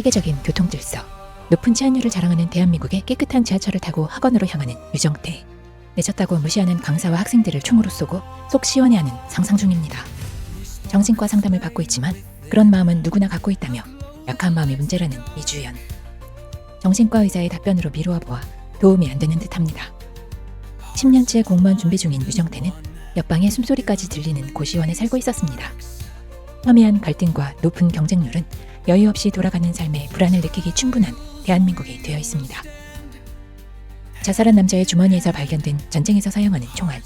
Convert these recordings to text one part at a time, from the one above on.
세계적인 교통질서, 높은 치안율을 자랑하는 대한민국의 깨끗한 지하철을 타고 학원으로 향하는 유정태. 내쳤다고 무시하는 강사와 학생들을 총으로 쏘고 속 시원해하는 상상 중입니다. 정신과 상담을 받고 있지만 그런 마음은 누구나 갖고 있다며 약한 마음이 문제라는 이주연. 정신과 의사의 답변으로 미루어 보아 도움이 안 되는 듯합니다. 10년째 공무원 준비 중인 유정태는 옆방의 숨소리까지 들리는 고시원에 살고 있었습니다. 험해한 갈등과 높은 경쟁률은 여유 없이 돌아가는 삶에 불안을 느끼기 충분한 대한민국이 되어 있습니다. 자살한 남자의 주머니에서 발견된 전쟁에서 사용하는 총알.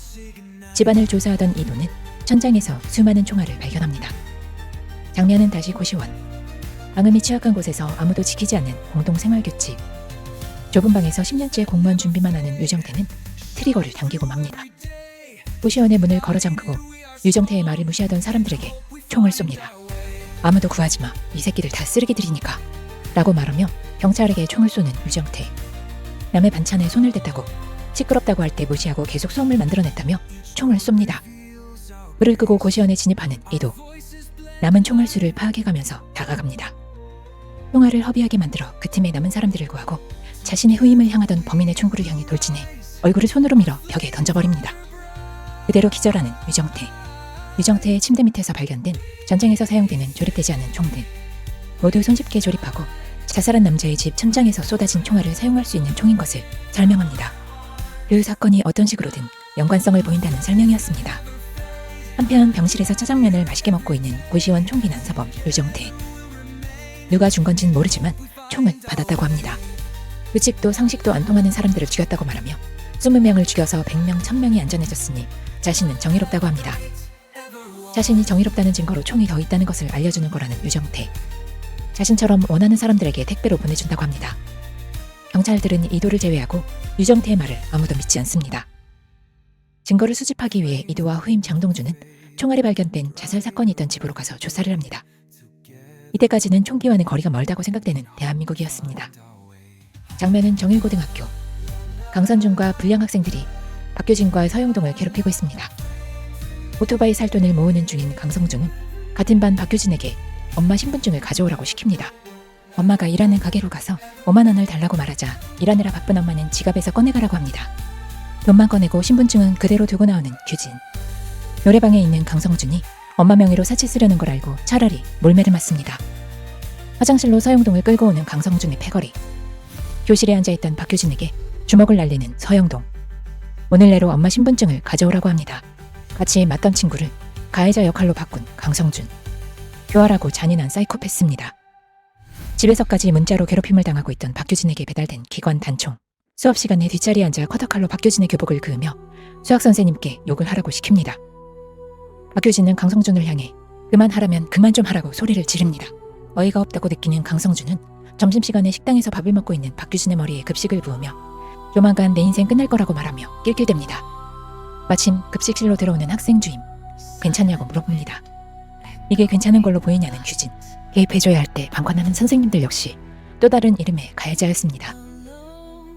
집안을 조사하던 이도는 천장에서 수많은 총알을 발견합니다. 장면은 다시 고시원. 방음이 취약한 곳에서 아무도 지키지 않는 공동 생활 규칙. 좁은 방에서 10년째 공무원 준비만 하는 유정태는 트리거를 당기고 맙니다. 고시원의 문을 걸어 잠그고 유정태의 말을 무시하던 사람들에게 총을 쏩니다. 아무도 구하지 마. 이 새끼들 다 쓰레기들이니까. 라고 말하며 경찰에게 총을 쏘는 유정태. 남의 반찬에 손을 댔다고 시끄럽다고 할 때 무시하고 계속 소음을 만들어냈다며 총을 쏩니다. 불을 끄고 고시원에 진입하는 이도. 남은 총알 수를 파악해가면서 다가갑니다. 총알을 허비하게 만들어 그 팀의 남은 사람들을 구하고 자신의 후임을 향하던 범인의 총구를 향해 돌진해 얼굴을 손으로 밀어 벽에 던져버립니다. 그대로 기절하는 유정태. 유정태의 침대 밑에서 발견된 전쟁에서 사용되는 조립되지 않은 총들. 모두 손쉽게 조립하고 자살한 남자의 집 천장에서 쏟아진 총알을 사용할 수 있는 총인 것을 설명합니다. 그 사건이 어떤 식으로든 연관성을 보인다는 설명이었습니다. 한편 병실에서 짜장면을 맛있게 먹고 있는 고시원 총기 난 사범 유정태. 누가 준 건진 모르지만 총은 받았다고 합니다. 의식도 상식도 안 통하는 사람들을 죽였다고 말하며 20명을 죽여서 100명, 1000명이 안전해졌으니 자신은 정의롭다고 합니다. 자신이 정의롭다는 증거로 총이 더 있다는 것을 알려주는 거라는 유정태. 자신처럼 원하는 사람들에게 택배로 보내준다고 합니다. 경찰들은 이도를 제외하고 유정태의 말을 아무도 믿지 않습니다. 증거를 수집하기 위해 이도와 후임 장동주는 총알이 발견된 자살 사건이 있던 집으로 가서 조사를 합니다. 이때까지는 총기와는 거리가 멀다고 생각되는 대한민국이었습니다. 장면은 정일고등학교. 강선준과 불량 학생들이 박효진과 서영동을 괴롭히고 있습니다. 오토바이 살 돈을 모으는 중인 강성준은 같은 반 박효진에게 엄마 신분증을 가져오라고 시킵니다. 엄마가 일하는 가게로 가서 5만 원을 달라고 말하자 일하느라 바쁜 엄마는 지갑에서 꺼내가라고 합니다. 돈만 꺼내고 신분증은 그대로 두고 나오는 규진. 노래방에 있는 강성준이 엄마 명의로 사치 쓰려는 걸 알고 차라리 몰매를 맞습니다. 화장실로 서영동을 끌고 오는 강성준의 패거리. 교실에 앉아있던 박효진에게 주먹을 날리는 서영동. 오늘 내로 엄마 신분증을 가져오라고 합니다. 같이 맞던 친구를 가해자 역할로 바꾼 강성준. 교활하고 잔인한 사이코패스입니다. 집에서까지 문자로 괴롭힘을 당하고 있던 박효진에게 배달된 기관 단총. 수업 시간에 뒷자리에 앉아 커터칼로 박효진의 교복을 그으며 수학 선생님께 욕을 하라고 시킵니다. 박효진은 강성준을 향해 그만하라면 그만 좀 하라고 소리를 지릅니다. 어이가 없다고 느끼는 강성준은 점심시간에 식당에서 밥을 먹고 있는 박효진의 머리에 급식을 부으며 조만간 내 인생 끝날 거라고 말하며 낄낄댑니다. 마침 급식실로 들어오는 학생 주임. 괜찮냐고 물어봅니다. 이게 괜찮은 걸로 보이냐는 규진. 개입해줘야 할 때 방관하는 선생님들 역시 또 다른 이름의 가해자였습니다.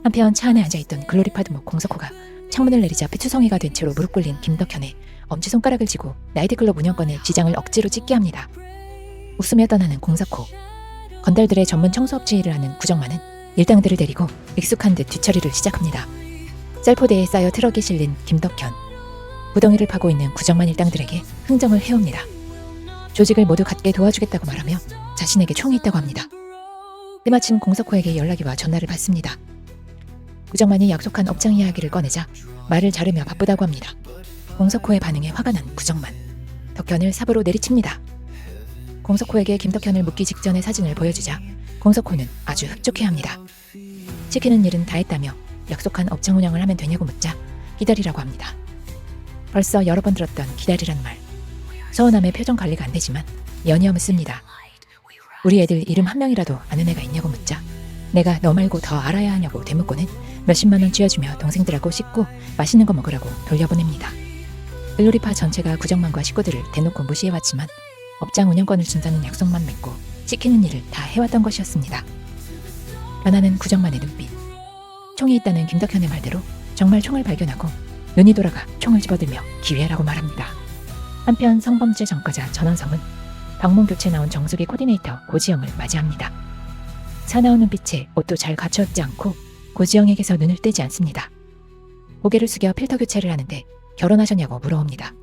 한편 차 안에 앉아있던 글로리파드목 공석호가 창문을 내리자 피투성이가 된 채로 무릎 꿇린 김덕현의 엄지손가락을 쥐고 나이트클럽 운영권의 지장을 억지로 찍게 합니다. 웃으며 떠나는 공석호. 건달들의 전문 청소업체 일을 하는 구정만은 일당들을 데리고 익숙한 듯 뒤처리를 시작합니다. 셀포대에 쌓여 트럭에 실린 김덕현. 구덩이를 파고 있는 구정만 일당들에게 흥정을 해옵니다. 조직을 모두 갖게 도와주겠다고 말하며 자신에게 총이 있다고 합니다. 때마침 공석호에게 연락이 와 전화를 받습니다. 구정만이 약속한 업장 이야기를 꺼내자 말을 자르며 바쁘다고 합니다. 공석호의 반응에 화가 난 구정만. 덕현을 삽으로 내리칩니다. 공석호에게 김덕현을 묻기 직전의 사진을 보여주자 공석호는 아주 흡족해합니다. 시키는 일은 다 했다며 약속한 업장 운영을 하면 되냐고 묻자 기다리라고 합니다. 벌써 여러 번 들었던 기다리란 말. 서운함에 표정 관리가 안 되지만 연이어 묻습니다. 우리 애들 이름 한 명이라도 아는 애가 있냐고 묻자 내가 너 말고 더 알아야 하냐고 되묻고는 몇십만 원 쥐어주며 동생들하고 씻고 맛있는 거 먹으라고 돌려보냅니다. 글로리파 전체가 구정만과 식구들을 대놓고 무시해왔지만 업장 운영권을 준다는 약속만 맺고 시키는 일을 다 해왔던 것이었습니다. 변하는 구정만의 눈빛. 총이 있다는 김덕현의 말대로 정말 총을 발견하고 눈이 돌아가 총을 집어들며 기회라고 말합니다. 한편 성범죄 전과자 전원성은 방문 교체 나온 정수기 코디네이터 고지영을 맞이합니다. 사나운 빛에 옷도 잘 갖춰입지 않고 고지영에게서 눈을 떼지 않습니다. 고개를 숙여 필터 교체를 하는데 결혼하셨냐고 물어옵니다.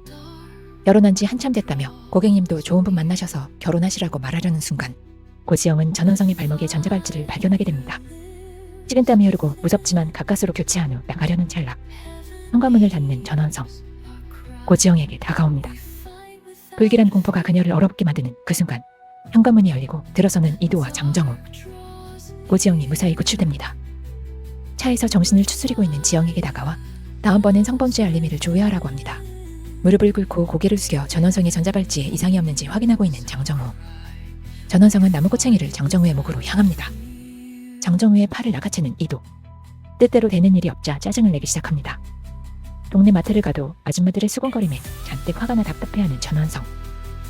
결혼한 지 한참 됐다며 고객님도 좋은 분 만나셔서 결혼하시라고 말하려는 순간 고지영은 전원성의 발목에 전자발찌를 발견하게 됩니다. 식은 땀이 흐르고 무섭지만 가까스로 교체한 후 나가려는 찰나 현관문을 닫는 전원성 고지영에게 다가옵니다. 불길한 공포가 그녀를 얼어붙게 만드는 그 순간 현관문이 열리고 들어서는 이도와 장정우 고지영이 무사히 구출됩니다. 차에서 정신을 추스리고 있는 지영에게 다가와 다음번엔 성범죄 알림이를 조회하라고 합니다. 무릎을 꿇고 고개를 숙여 전원성의 전자발찌에 이상이 없는지 확인하고 있는 장정우. 전원성은 나무꼬챙이를 장정우의 목으로 향합니다. 장정우의 팔을 낚아채는 이도. 뜻대로 되는 일이 없자 짜증을 내기 시작합니다. 동네 마트를 가도 아줌마들의 수군거림에 잔뜩 화가 나 답답해하는 전원성.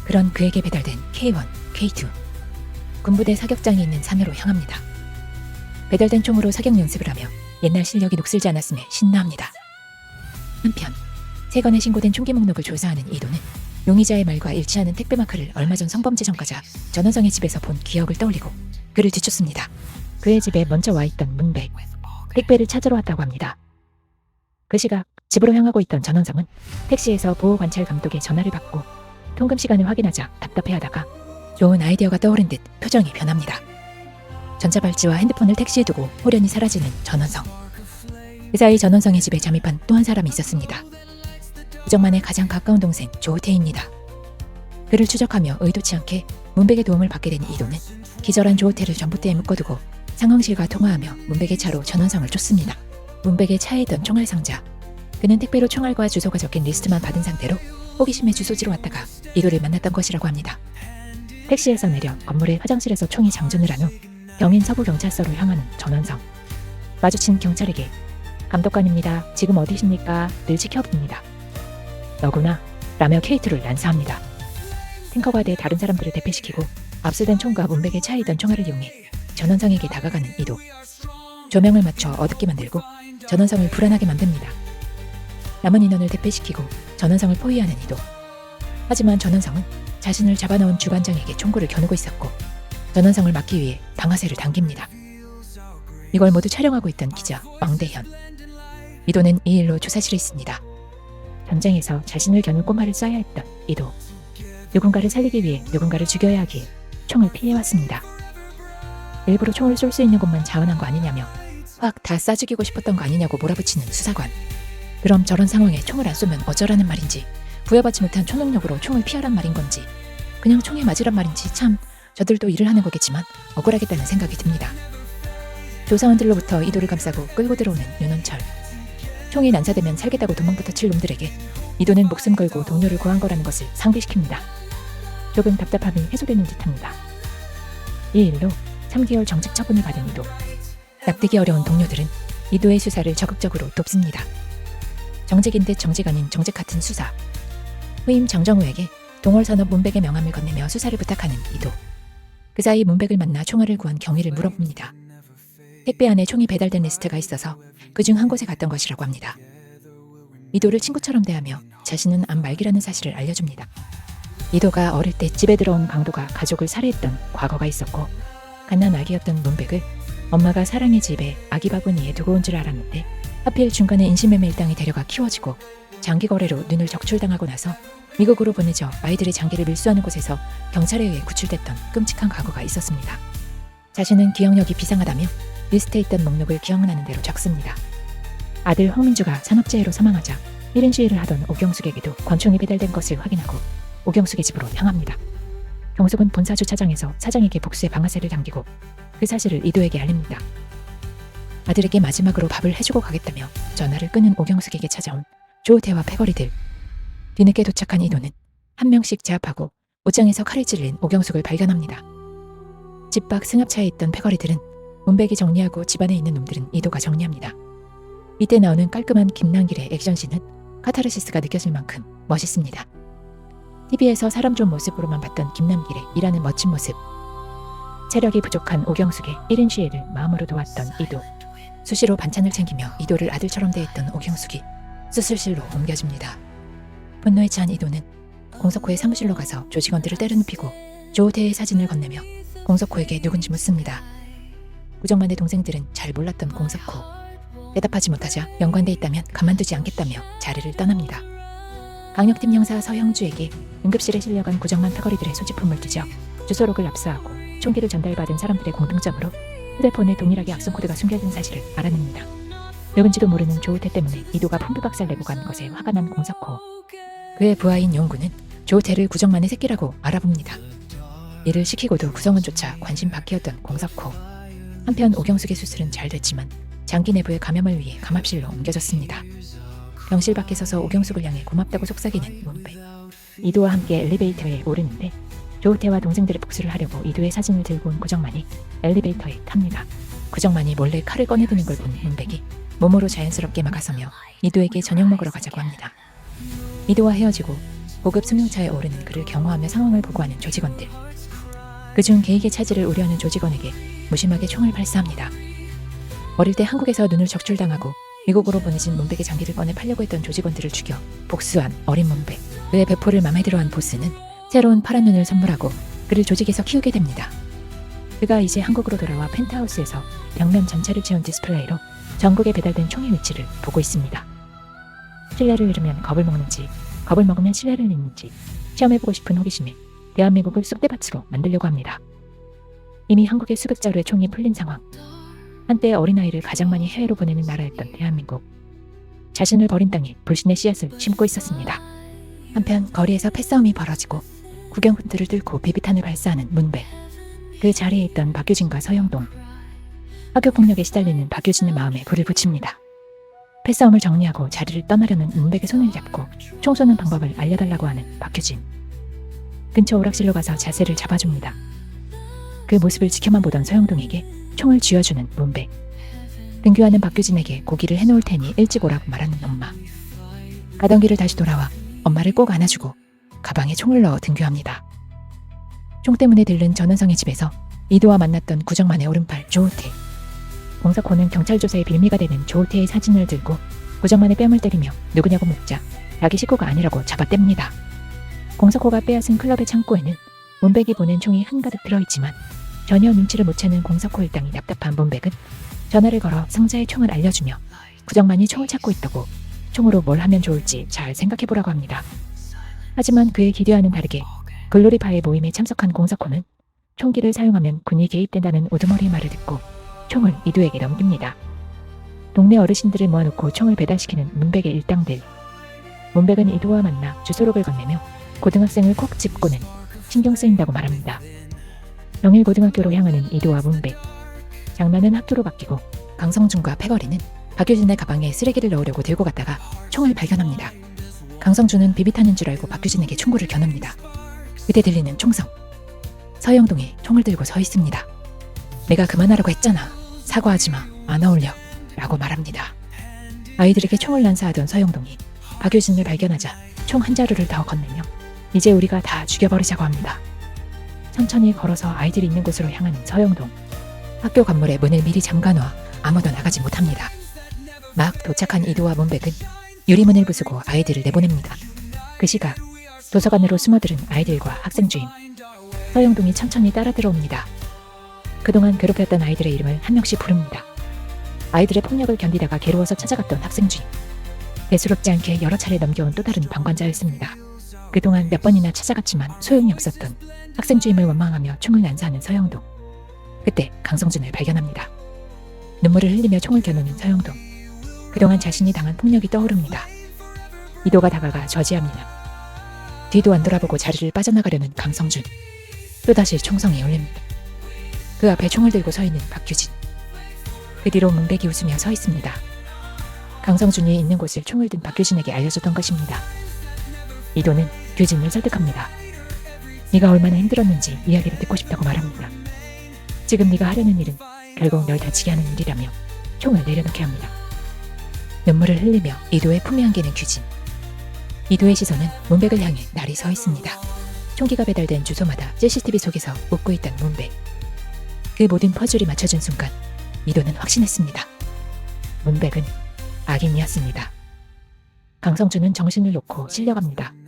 그런 그에게 배달된 K1, K2. 군부대 사격장이 있는 산으로 향합니다. 배달된 총으로 사격 연습을 하며 옛날 실력이 녹슬지 않았음에 신나합니다. 한편 세건에 신고된 총기 목록을 조사하는 이도는 용의자의 말과 일치하는 택배 마크를 얼마 전 성범죄 전과자 전원성의 집에서 본 기억을 떠올리고 그를 뒤쫓습니다. 그의 집에 먼저 와 있던 문백 택배를 찾으러 왔다고 합니다. 그 시각 집으로 향하고 있던 전원성은 택시에서 보호 관찰 감독의 전화를 받고 통금 시간을 확인하자 답답해하다가 좋은 아이디어가 떠오른 듯 표정이 변합니다. 전자발찌와 핸드폰을 택시에 두고 호련히 사라지는 전원성. 그 사이 전원성의 집에 잠입한 또 한 사람이 있었습니다. 우정만의 가장 가까운 동생 조호태입니다. 그를 추적하며 의도치 않게 문백의 도움을 받게 된 이도는 기절한 조호태를 전봇대에 묶어두고 상황실과 통화하며 문백의 차로 전원성을 쫓습니다. 문백의 차에 있던 총알 상자. 그는 택배로 총알과 주소가 적힌 리스트만 받은 상태로 호기심에 주소지로 왔다가 이도를 만났던 것이라고 합니다. 택시에서 내려 건물의 화장실에서 총이 장전을 한후 병인 서부 경찰서로 향하는 전원성. 마주친 경찰에게 감독관입니다. 지금 어디십니까? 늘 지켜봅니다. 너구나 라며 K2를 난사합니다. 탱커가 돼 다른 사람들을 대피시키고 압수된 총과 문백의 차에 있던 총알을 이용해 전원성에게 다가가는 이도. 조명을 맞춰 어둡게 만들고 전원성을 불안하게 만듭니다. 남은 인원을 대피시키고 전원성을 포위하는 이도. 하지만 전원성은 자신을 잡아놓은 주관장에게 총구를 겨누고 있었고 전원성을 막기 위해 방아쇠를 당깁니다. 이걸 모두 촬영하고 있던 기자 왕대현. 이도는 이 일로 조사실에 있습니다. 전장에서 자신을 겨눈 꼬마를 쏴야 했던 이도. 누군가를 살리기 위해 누군가를 죽여야 하기에 총을 피해왔습니다. 일부러 총을 쏠 수 있는 곳만 자원한 거 아니냐며 확다 쏴죽이고 싶었던 거 아니냐고 몰아붙이는 수사관. 그럼 저런 상황에 총을 안 쏘면 어쩌라는 말인지 부여받지 못한 초능력으로 총을 피하란 말인 건지 그냥 총에 맞으란 말인지 참 저들도 일을 하는 거겠지만 억울하겠다는 생각이 듭니다. 조사원들로부터 이도를 감싸고 끌고 들어오는 윤원철. 총이 난사되면 살겠다고 도망부터 칠 놈들에게 이도는 목숨 걸고 동료를 구한 거라는 것을 상기시킵니다. 조금 답답함이 해소되는 듯합니다. 이 일로 3개월 정직 처분을 받은 이도. 납득이 어려운 동료들은 이도의 수사를 적극적으로 돕습니다. 정직인 듯 정직 아닌 정직 같은 수사. 후임 장정우에게 동월산업 문백의 명함을 건네며 수사를 부탁하는 이도. 그 사이 문백을 만나 총알을 구한 경위를 물어봅니다. 택배 안에 총이 배달된 리스트가 있어서 그 중 한 곳에 갔던 것이라고 합니다. 이도를 친구처럼 대하며 자신은 암 말기라는 사실을 알려줍니다. 이도가 어릴 때 집에 들어온 강도가 가족을 살해했던 과거가 있었고 갓난 아기였던 문백을 엄마가 사랑의 집에 아기 바구니에 두고 온 줄 알았는데 하필 중간에 인신매매 일당이 데려가 키워지고 장기 거래로 눈을 적출당하고 나서 미국으로 보내져 아이들의 장기를 밀수하는 곳에서 경찰에 의해 구출됐던 끔찍한 과거가 있었습니다. 자신은 기억력이 비상하다며 리스트에 있던 목록을 기억나는 대로 적습니다. 아들 황민주가 산업재해로 사망하자 1인 시위를 하던 오경숙에게도 권총이 배달된 것을 확인하고 오경숙의 집으로 향합니다. 경숙은 본사 주차장에서 사장에게 복수의 방아쇠를 당기고 그 사실을 이도에게 알립니다. 아들에게 마지막으로 밥을 해주고 가겠다며 전화를 끊은 오경숙에게 찾아온 조우태와 패거리들. 뒤늦게 도착한 이도는 한 명씩 제압하고 옷장에서 칼을 찔린 오경숙을 발견합니다. 집 밖 승합차에 있던 패거리들은 문백이 정리하고 집안에 있는 놈들은 이도가 정리합니다. 이때 나오는 깔끔한 김남길의 액션씬은 카타르시스가 느껴질 만큼 멋있습니다. TV에서 사람 좋은 모습으로만 봤던 김남길의 일하는 멋진 모습. 체력이 부족한 오경숙의 1인 시위를 마음으로 도왔던 이도. 수시로 반찬을 챙기며 이도를 아들처럼 대했던 오경숙이 수술실로 옮겨집니다. 분노에 찬 이도는 공석호의 사무실로 가서 조직원들을 때려눕히고 조호태의 사진을 건네며 공석호에게 누군지 묻습니다. 구정만의 동생들은 잘 몰랐던 공석호. 대답하지 못하자 연관돼 있다면 가만두지 않겠다며 자리를 떠납니다. 강력팀 형사 서형주에게 응급실에 실려간 구정만 패거리들의 소지품을 뒤져 주소록을 압수하고 총기를 전달받은 사람들의 공통점으로 휴대폰에 동일하게 악성 코드가 숨겨진 사실을 알아냅니다. 누군지도 모르는 조우태 때문에 이도가 풍비박살 내고 간 것에 화가 난 공석호. 그의 부하인 용구는 조우태를 구정만의 새끼라고 알아봅니다. 이를 시키고도 구성원조차 관심 밖이었던 공석호. 한편 오경숙의 수술은 잘 됐지만 장기 내부의 감염을 위해 감압실로 옮겨졌습니다. 병실 밖에 서서 오경숙을 향해 고맙다고 속삭이는 문배. 이도와 함께 엘리베이터에 오르는데 조우태와 동생들의 복수를 하려고 이도의 사진을 들고 온 구정만이 엘리베이터에 탑니다. 구정만이 몰래 칼을 꺼내드는 걸 본 문백이 몸으로 자연스럽게 막아서며 이도에게 저녁 먹으러 가자고 합니다. 이도와 헤어지고 고급 승용차에 오르는 그를 경호하며 상황을 보고하는 조직원들. 그중 개익의 차지를 우려하는 조직원에게 무심하게 총을 발사합니다. 어릴 때 한국에서 눈을 적출당하고 미국으로 보내진 문백의 장기를 꺼내 팔려고 했던 조직원들을 죽여 복수한 어린 문백. 그의 배포를 마음에 들어한 보스는 새로운 파란 눈을 선물하고 그를 조직에서 키우게 됩니다. 그가 이제 한국으로 돌아와 펜트하우스에서 벽면 전체를 채운 디스플레이로 전국에 배달된 총의 위치를 보고 있습니다. 신뢰를 잃으면 겁을 먹는지, 겁을 먹으면 신뢰를 잃는지 시험해보고 싶은 호기심에 대한민국을 쑥대밭으로 만들려고 합니다. 이미 한국의 수급자로의 총이 풀린 상황. 한때 어린아이를 가장 많이 해외로 보내는 나라였던 대한민국. 자신을 버린 땅에 불신의 씨앗을 심고 있었습니다. 한편 거리에서 패싸움이 벌어지고 구경꾼들을 뚫고 비비탄을 발사하는 문배. 그 자리에 있던 박유진과 서영동. 학교 폭력에 시달리는 박유진의 마음에 불을 붙입니다. 패싸움을 정리하고 자리를 떠나려는 문백의 손을 잡고 총 쏘는 방법을 알려달라고 하는 박유진. 근처 오락실로 가서 자세를 잡아줍니다. 그 모습을 지켜만 보던 서영동에게 총을 쥐어주는 문백. 등교하는 박유진에게 고기를 해놓을 테니 일찍 오라고 말하는 엄마. 가던 길을 다시 돌아와 엄마를 꼭 안아주고 가방에 총을 넣어 등교합니다. 총 때문에 들른 전원성의 집에서 이도와 만났던 구정만의 오른팔 조우태. 공사코는 경찰 조사의 빌미가 되는 조우태의 사진을 들고 구정만의 뺨을 때리며 누구냐고 묻자 자기 식구가 아니라고 잡아댑니다. 공사코가 빼앗은 클럽의 창고에는 문백이 보낸 총이 한가득 들어있지만 전혀 눈치를 못 채는 공사코 일당이 답답한 문백은 전화를 걸어 상자의 총을 알려주며 구정만이 총을 찾고 있다고 총으로 뭘 하면 좋을지 잘 생각해보라고 합니다. 하지만 그의 기대와는 다르게 글로리파의 모임에 참석한 공사코는 총기를 사용하면 군이 개입된다는 우두머리의 말을 듣고 총을 이두에게 넘깁니다. 동네 어르신들을 모아놓고 총을 배달시키는 문백의 일당들. 문백은 이두와 만나 주소록을 건네며 고등학생을 콕 짚고는 신경 쓰인다고 말합니다. 영일고등학교로 향하는 이두와 문백. 장난은 학교로 바뀌고 강성준과 패거리는 박유진의 가방에 쓰레기를 넣으려고 들고 갔다가 총을 발견합니다. 강성준은 비비탄인 줄 알고 박유진에게 총구를 겨눕니다. 그때 들리는 총성. 서영동이 총을 들고 서 있습니다. 내가 그만하라고 했잖아. 사과하지 마. 안 어울려. 라고 말합니다. 아이들에게 총을 난사하던 서영동이 박유진을 발견하자 총 한 자루를 더 건네며 이제 우리가 다 죽여버리자고 합니다. 천천히 걸어서 아이들이 있는 곳으로 향하는 서영동. 학교 건물에 문을 미리 잠가놓아 아무도 나가지 못합니다. 막 도착한 이도와 문백은 유리문을 부수고 아이들을 내보냅니다. 그 시각 도서관으로 숨어들은 아이들과 학생 주임 서영동이 천천히 따라 들어옵니다. 그동안 괴롭혔던 아이들의 이름을 한 명씩 부릅니다. 아이들의 폭력을 견디다가 괴로워서 찾아갔던 학생 주임 대수롭지 않게 여러 차례 넘겨온 또 다른 방관자였습니다. 그동안 몇 번이나 찾아갔지만 소용이 없었던 학생 주임을 원망하며 총을 난사하는 서영동 그때 강성준을 발견합니다. 눈물을 흘리며 총을 겨누는 서영동 그동안 자신이 당한 폭력이 떠오릅니다. 이도가 다가가 저지합니다. 뒤도 안 돌아보고 자리를 빠져나가려는 강성준. 또다시 총성이 울립니다. 그 앞에 총을 들고 서 있는 박규진. 그 뒤로 문백이 웃으며 서 있습니다. 강성준이 있는 곳을 총을 든 박규진에게 알려줬던 것입니다. 이도는 규진을 설득합니다. 네가 얼마나 힘들었는지 이야기를 듣고 싶다고 말합니다. 지금 네가 하려는 일은 결국 널 다치게 하는 일이라며 총을 내려놓게 합니다. 눈물을 흘리며 이도의 품에 안기는 규진. 이도의 시선은 문백을 향해 날이 서 있습니다. 총기가 배달된 주소마다 CCTV 속에서 웃고 있던 문백. 그 모든 퍼즐이 맞춰진 순간 이도는 확신했습니다. 문백은 악인이었습니다. 강성준은 정신을 놓고 실려갑니다.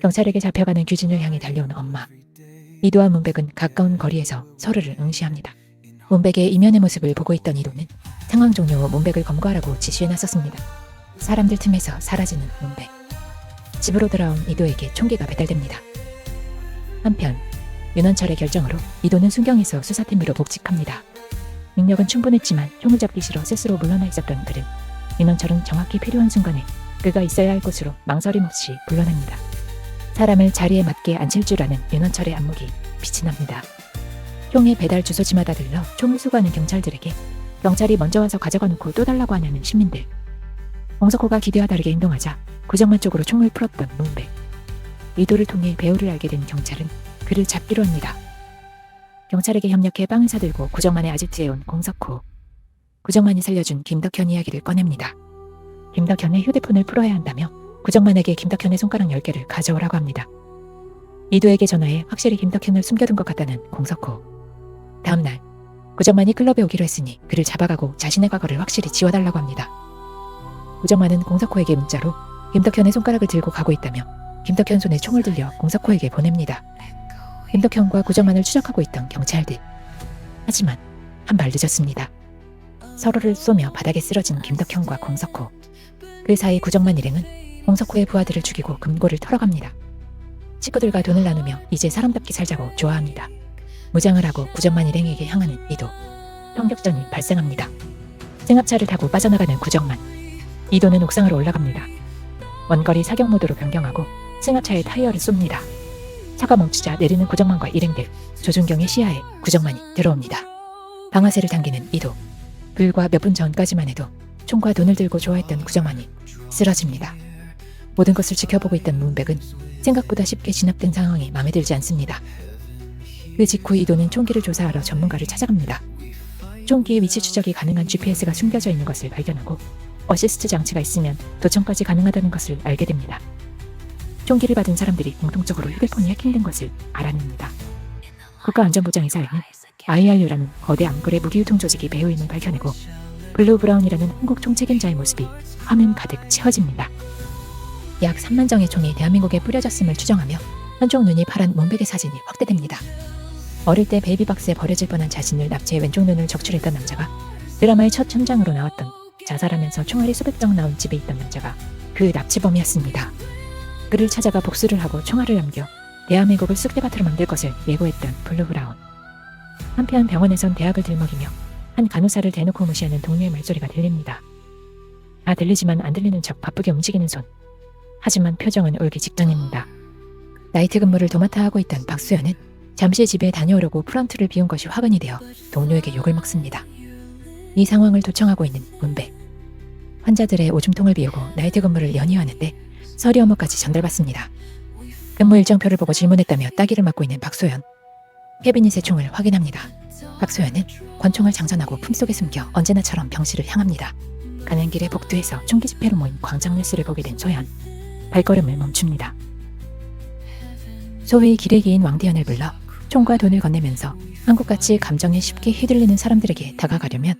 경찰에게 잡혀가는 규진을 향해 달려오는 엄마. 이도와 문백은 가까운 거리에서 서로를 응시합니다. 문백의 이면의 모습을 보고 있던 이도는 상황 종료 후 문백을 검거하라고 지시해 놨었습니다. 사람들 틈에서 사라지는 문백. 집으로 돌아온 이도에게 총기가 배달됩니다. 한편 윤원철의 결정으로 이도는 순경에서 수사팀으로 복직합니다. 능력은 충분했지만 총을 잡기 싫어 스스로 물러나 있었던 그를 윤원철은 정확히 필요한 순간에 그가 있어야 할 곳으로 망설임 없이 불러냅니다. 사람을 자리에 맞게 앉힐 줄 아는 윤원철의 안목이 빛이 납니다. 총의 배달 주소지마다 들러 총을 수거하는 경찰들에게 경찰이 먼저 와서 가져가 놓고 또 달라고 하냐는 시민들. 홍석호가 기대와 다르게 행동하자 구정만 쪽으로 총을 풀었던 문백. 이도를 통해 배우를 알게 된 경찰은 그를 잡기로 합니다. 경찰에게 협력해 빵을 사들고 구정만의 아지트에 온 공석호. 구정만이 살려준 김덕현 이야기를 꺼냅니다. 김덕현의 휴대폰을 풀어야 한다며 구정만에게 김덕현의 손가락 10개를 가져오라고 합니다. 이도에게 전화해 확실히 김덕현을 숨겨둔 것 같다는 공석호. 다음날 구정만이 클럽에 오기로 했으니 그를 잡아가고 자신의 과거를 확실히 지워달라고 합니다. 구정만은 공석호에게 문자로 김덕현의 손가락을 들고 가고 있다며 김덕현 손에 총을 들려 공석호에게 보냅니다. 김덕현과 구정만을 추적하고 있던 경찰들. 하지만 한 발 늦었습니다. 서로를 쏘며 바닥에 쓰러진 김덕현과 공석호. 그 사이 구정만 일행은 공석호의 부하들을 죽이고 금고를 털어갑니다. 식구들과 돈을 나누며 이제 사람답게 살자고 좋아합니다. 무장을 하고 구정만 일행에게 향하는 이도. 총격전이 발생합니다. 승합차를 타고 빠져나가는 구정만. 이도는 옥상으로 올라갑니다. 원거리 사격 모드로 변경하고 승합차의 타이어를 쏩니다. 차가 멈추자 내리는 구정만과 일행들, 조준경의 시야에 구정만이 들어옵니다. 방아쇠를 당기는 이도. 불과 몇 분 전까지만 해도 총과 돈을 들고 좋아했던 구정만이 쓰러집니다. 모든 것을 지켜보고 있던 문백은 생각보다 쉽게 진압된 상황이 마음에 들지 않습니다. 그 직후 이도는 총기를 조사하러 전문가를 찾아갑니다. 총기의 위치 추적이 가능한 GPS가 숨겨져 있는 것을 발견하고 어시스트 장치가 있으면 도청까지 가능하다는 것을 알게 됩니다. 총기를 받은 사람들이 공통적으로 휴대폰이 해킹된 것을 알아냅니다. 국가안전보장회사에는 IRU라는 거대 앙골의 무기유통 조직이 배후임을 밝혀내고 블루 브라운이라는 한국 총책임자의 모습이 화면 가득 채워집니다. 약 3만 정의 총이 대한민국에 뿌려졌음을 추정하며 한쪽 눈이 파란 문백의 사진이 확대됩니다. 어릴 때 베이비박스에 버려질 뻔한 자신을 납치해 왼쪽 눈을 적출했던 남자가 드라마의 첫 현장으로 나왔던 자살하면서 총알이 수백 장 나온 집에 있던 남자가 그 납치범이었습니다. 그를 찾아가 복수를 하고 총알을 남겨 대한민국을 쑥대밭으로 만들 것을 예고했던 블루 브라운. 한편 병원에선 대학을 들먹이며 한 간호사를 대놓고 무시하는 동료의 말소리가 들립니다. 다 들리지만 안 들리는 척 바쁘게 움직이는 손. 하지만 표정은 울기 직전입니다. 나이트 근무를 도맡아 하고 있던 박수연은 잠시 집에 다녀오려고 프런트를 비운 것이 화근이 되어 동료에게 욕을 먹습니다. 이 상황을 도청하고 있는 문백. 환자들의 오줌통을 비우고 나이트 근무를 연이어 하는데 서리 업무까지 전달받습니다. 근무 일정표를 보고 질문했다며 따기를 맡고 있는 박소연. 캐비닛의 총을 확인합니다. 박소연은 권총을 장전하고 품속에 숨겨 언제나처럼 병실을 향합니다. 가는 길에 복도에서 총기 집회로 모인 광장 뉴스를 보게 된 소연. 발걸음을 멈춥니다. 소위 기레기인 왕대현을 불러 총과 돈을 건네면서 한국같이 감정에 쉽게 휘둘리는 사람들에게 다가가려면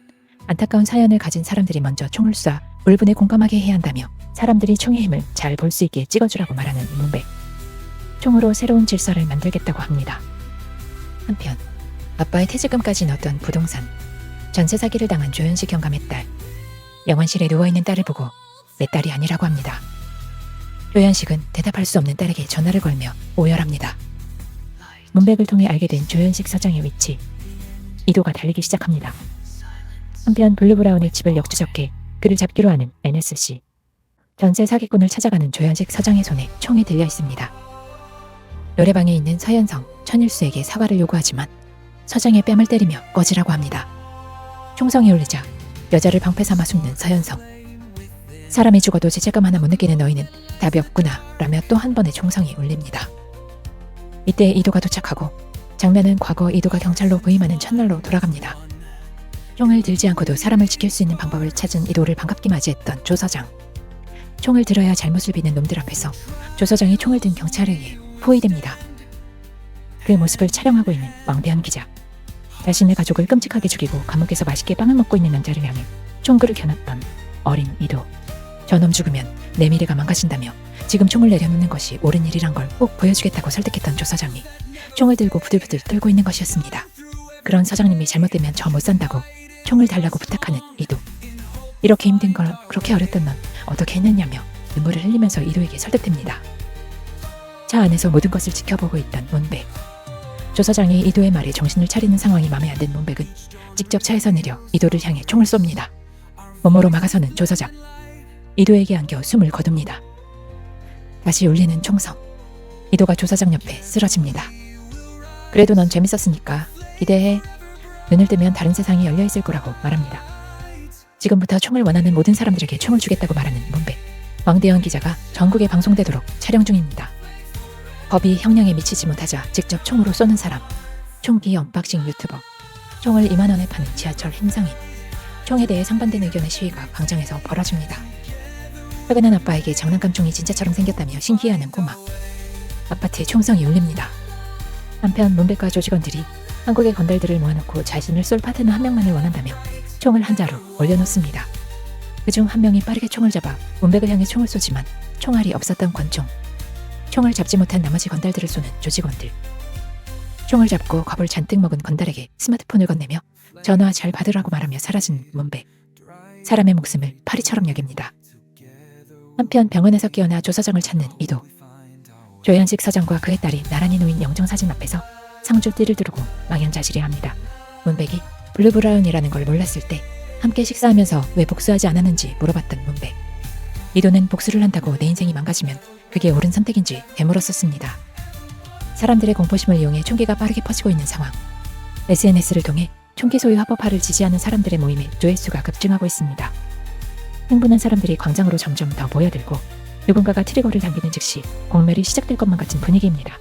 안타까운 사연을 가진 사람들이 먼저 총을 쏴 울분에 공감하게 해야 한다며 사람들이 총의 힘을 잘 볼 수 있게 찍어주라고 말하는 문백. 총으로 새로운 질서를 만들겠다고 합니다. 한편 아빠의 퇴직금까지 넣었던 부동산 전세 사기를 당한 조현식 경감의 딸 영원실에 누워있는 딸을 보고 내 딸이 아니라고 합니다. 조현식은 대답할 수 없는 딸에게 전화를 걸며 오열합니다. 문백을 통해 알게 된 조현식 사장의 위치 이도가 달리기 시작합니다. 한편 블루브라운의 집을 역추적해 그를 잡기로 하는 NSC 전세 사기꾼을 찾아가는 조현식 사장의 손에 총이 들려 있습니다. 노래방에 있는 서현성, 천일수에게 사과를 요구하지만 서장의 뺨을 때리며 꺼지라고 합니다. 총성이 울리자 여자를 방패 삼아 숨는 서현성. 사람이 죽어도 죄책감 하나 못 느끼는 너희는 답이 없구나 라며 또 한 번의 총성이 울립니다. 이때 이도가 도착하고 장면은 과거 이도가 경찰로 부임하는 첫날로 돌아갑니다. 총을 들지 않고도 사람을 지킬 수 있는 방법을 찾은 이도를 반갑게 맞이했던 조 서장. 총을 들어야 잘못을 비는 놈들 앞에서 조 서장이 총을 든 경찰에 의해 포위됩니다. 그 모습을 촬영하고 있는 왕대현 기자. 자신의 가족을 끔찍하게 죽이고 감옥에서 맛있게 빵을 먹고 있는 남자를 향해 총구를 겨눴던 어린 이도. 저놈 죽으면 내 미래가 망가진다며 지금 총을 내려놓는 것이 옳은 일이란 걸 꼭 보여주겠다고 설득했던 조 사장이 총을 들고 부들부들 떨고 있는 것이었습니다. 그런 서장님이 잘못되면 저 못 산다고 총을 달라고 부탁하는 이도. 이렇게 힘든 걸 그렇게 어렸던 넌 어떻게 했느냐며 눈물을 흘리면서 이도에게 설득됩니다. 차 안에서 모든 것을 지켜보고 있던 문백. 조 사장이 이도의 말에 정신을 차리는 상황이 마음에 안 든 문백은 직접 차에서 내려 이도를 향해 총을 쏩니다. 몸으로 막아서는 조 사장. 이도에게 안겨 숨을 거둡니다. 다시 울리는 총성. 이도가 조 사장 옆에 쓰러집니다. 그래도 넌 재밌었으니까 기대해. 눈을 뜨면 다른 세상이 열려 있을 거라고 말합니다. 지금부터 총을 원하는 모든 사람들에게 총을 주겠다고 말하는 문백. 왕대현 기자가 전국에 방송되도록 촬영 중입니다. 법이 형량에 미치지 못하자 직접 총으로 쏘는 사람. 총기 언박싱 유튜버. 총을 2만 원에 파는 지하철 행상인. 총에 대해 상반된 의견의 시위가 광장에서 벌어집니다. 퇴근한 아빠에게 장난감 총이 진짜처럼 생겼다며 신기해하는 꼬마. 아파트에 총성이 울립니다. 한편 문백과 조직원들이 한국의 건달들을 모아놓고 자신을 쏠 파트너 한 명만을 원한다며 총을 한 자루 올려놓습니다. 그중 한 명이 빠르게 총을 잡아 문백을 향해 총을 쏘지만 총알이 없었던 권총. 총을 잡지 못한 나머지 건달들을 쏘는 조직원들. 총을 잡고 겁을 잔뜩 먹은 건달에게 스마트폰을 건네며 전화 잘 받으라고 말하며 사라진 문백. 사람의 목숨을 파리처럼 여깁니다. 한편 병원에서 깨어나 조 사장을 찾는 이도. 조현식 사장과 그의 딸이 나란히 놓인 영정사진 앞에서 상주띠를 두르고 망연자실해합니다. 문백이 블루브라운이라는 걸 몰랐을 때 함께 식사하면서 왜 복수하지 않았는지 물어봤던 문백. 이도는 복수를 한다고 내 인생이 망가지면 그게 옳은 선택인지 되물었었습니다. 사람들의 공포심을 이용해 총기가 빠르게 퍼지고 있는 상황. SNS를 통해 총기 소유 합법화를 지지하는 사람들의 모임에 조회수가 급증하고 있습니다. 흥분한 사람들이 광장으로 점점 더 모여들고 누군가가 트리거를 당기는 즉시 공멸이 시작될 것만 같은 분위기입니다.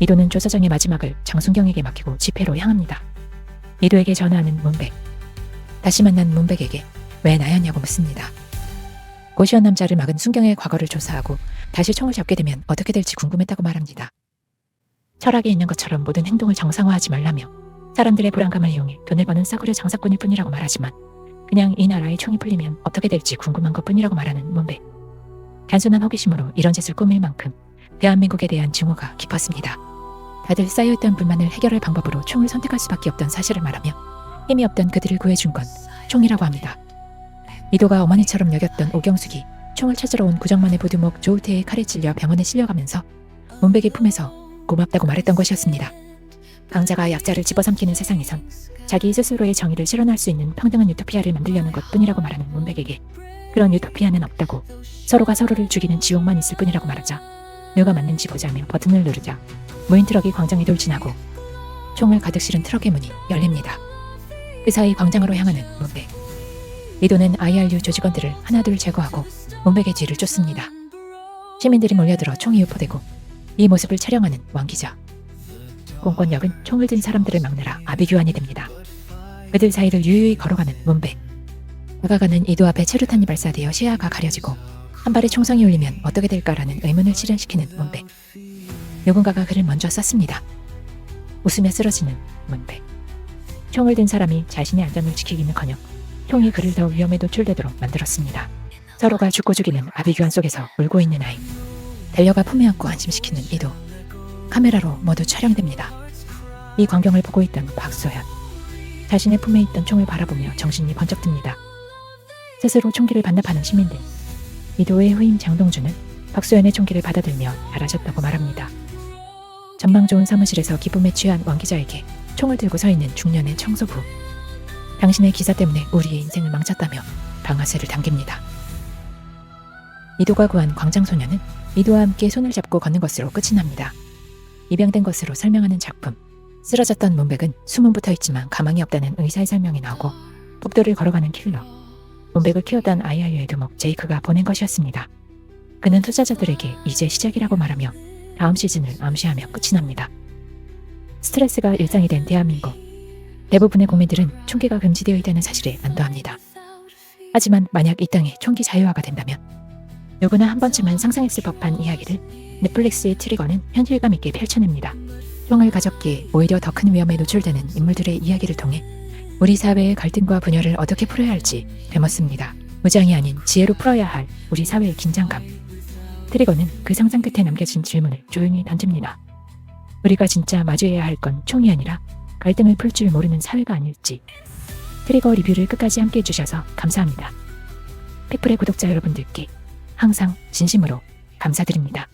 이도는 조 사장의 마지막을 장순경에게 맡기고 집회로 향합니다. 이도에게 전화하는 문백. 다시 만난 문백에게 왜 나였냐고 묻습니다. 고시원 남자를 막은 순경의 과거를 조사하고 다시 총을 잡게 되면 어떻게 될지 궁금했다고 말합니다. 철학에 있는 것처럼 모든 행동을 정상화하지 말라며 사람들의 불안감을 이용해 돈을 버는 싸구려 장사꾼일 뿐이라고 말하지만 그냥 이 나라에 총이 풀리면 어떻게 될지 궁금한 것 뿐이라고 말하는 문백. 단순한 호기심으로 이런 짓을 꾸밀 만큼 대한민국에 대한 증오가 깊었습니다. 다들 쌓여있던 불만을 해결할 방법으로 총을 선택할 수밖에 없던 사실을 말하며 힘이 없던 그들을 구해준 건 총이라고 합니다. 이도가 어머니처럼 여겼던 오경숙이 총을 찾으러 온 구정만의 보두목 조우태의 칼에 찔려 병원에 실려가면서 문백의 품에서 고맙다고 말했던 것이었습니다. 강자가 약자를 집어삼키는 세상에선 자기 스스로의 정의를 실현할 수 있는 평등한 유토피아를 만들려는 것뿐이라고 말하는 문백에게 그런 유토피아는 없다고 서로가 서로를 죽이는 지옥만 있을 뿐이라고 말하자 누가 맞는지 보자며 버튼을 누르자 무인 트럭이 광장에 돌진하고 총을 가득 실은 트럭의 문이 열립니다. 그 사이 광장으로 향하는 문백. 이도는 IRU 조직원들을 하나둘 제거하고 문백의 뒤를 쫓습니다. 시민들이 몰려들어 총이 유포되고 이 모습을 촬영하는 왕 기자. 공권력은 총을 든 사람들을 막느라 아비규환이 됩니다. 그들 사이를 유유히 걸어가는 문백. 다가가는 이도 앞에 체류탄이 발사되어 시야가 가려지고 한 발의 총성이 울리면 어떻게 될까라는 의문을 실현시키는 문백. 누군가가 그를 먼저 쐈습니다. 웃으며 쓰러지는 문백. 총을 든 사람이 자신의 안전을 지키기는커녕 총이 그를 더 위험에 노출되도록 만들었습니다. 서로가 죽고 죽이는 아비규환 속에서 울고 있는 아이. 달려가 품에 안고 안심시키는 이도. 카메라로 모두 촬영됩니다. 이 광경을 보고 있던 박소연. 자신의 품에 있던 총을 바라보며 정신이 번쩍 듭니다. 스스로 총기를 반납하는 시민들. 이도의 후임 장동주는 박소연의 총기를 받아들며 잘하셨다고 말합니다. 전망 좋은 사무실에서 기쁨에 취한 왕 기자에게 총을 들고 서 있는 중년의 청소부. 당신의 기사 때문에 우리의 인생을 망쳤다며 방아쇠를 당깁니다. 이도가 구한 광장 소녀는 이도와 함께 손을 잡고 걷는 것으로 끝이 납니다. 입양된 것으로 설명하는 작품. 쓰러졌던 문백은 숨은 붙어 있지만 가망이 없다는 의사의 설명이 나오고 복도를 걸어가는 킬러. 문백을 키웠던 아이아이의 두목 제이크가 보낸 것이었습니다. 그는 투자자들에게 이제 시작이라고 말하며 다음 시즌을 암시하며 끝이 납니다. 스트레스가 일상이 된 대한민국. 대부분의 국민들은 총기가 금지되어 있다는 사실에 안도합니다. 하지만 만약 이 땅에 총기 자유화가 된다면 누구나 한 번쯤은 상상했을 법한 이야기를 넷플릭스의 트리거는 현실감 있게 펼쳐냅니다. 총을 가졌기에 오히려 더 큰 위험에 노출되는 인물들의 이야기를 통해 우리 사회의 갈등과 분열을 어떻게 풀어야 할지 되묻습니다. 무장이 아닌 지혜로 풀어야 할 우리 사회의 긴장감. 트리거는 그 상상 끝에 남겨진 질문을 조용히 던집니다. 우리가 진짜 마주해야 할 건 총이 아니라 갈등을 풀 줄 모르는 사회가 아닐지. 트리거 리뷰를 끝까지 함께 해주셔서 감사합니다. 팩플의 구독자 여러분들께 항상 진심으로 감사드립니다.